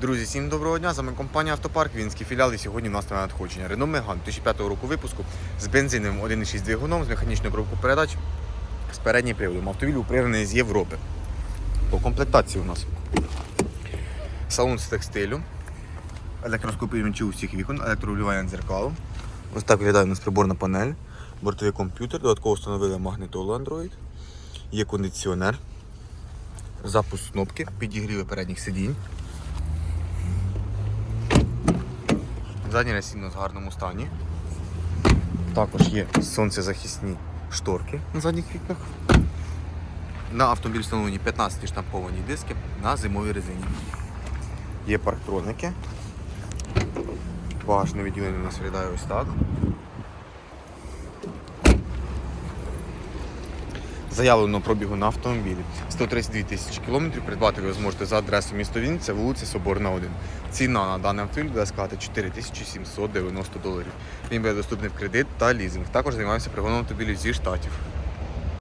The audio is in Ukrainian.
Друзі, всім доброго дня. З вами компанія Автопарк, Вінський філіал. І сьогодні у нас на надходження. Renault Megane 2005 року випуску з бензиновим 1,6 двигуном, з механічною коробкою передач, з переднім приводом. Автомобіль упригнаний з Європи. По комплектації у нас салон з текстилю, електроскопіювачі усіх вікон, електрорегулювання дзеркалу. Ось так виглядає у нас приборна панель, бортовий комп'ютер, додатково встановили магнитолу Android, є кондиціонер, запуск кнопки, підігріви передніх сидінь. Заднє насіння в гарному стані. Також є сонцезахисні шторки на задніх вікнах. На автомобіль встановлені 15 штамповані диски на зимовій резині. Є парктроники. Багажне відділення у нас виглядає ось так. Заявлено пробігу на автомобілі 132 тисячі кілометрів. Придбати ви зможете за адресою місто Вінниця, вулиця Соборна 1. Ціна на даний автомобіль буде складати 4790 доларів. Він буде доступний в кредит та лізинг. Також займаємося пригоном автомобілів зі штатів.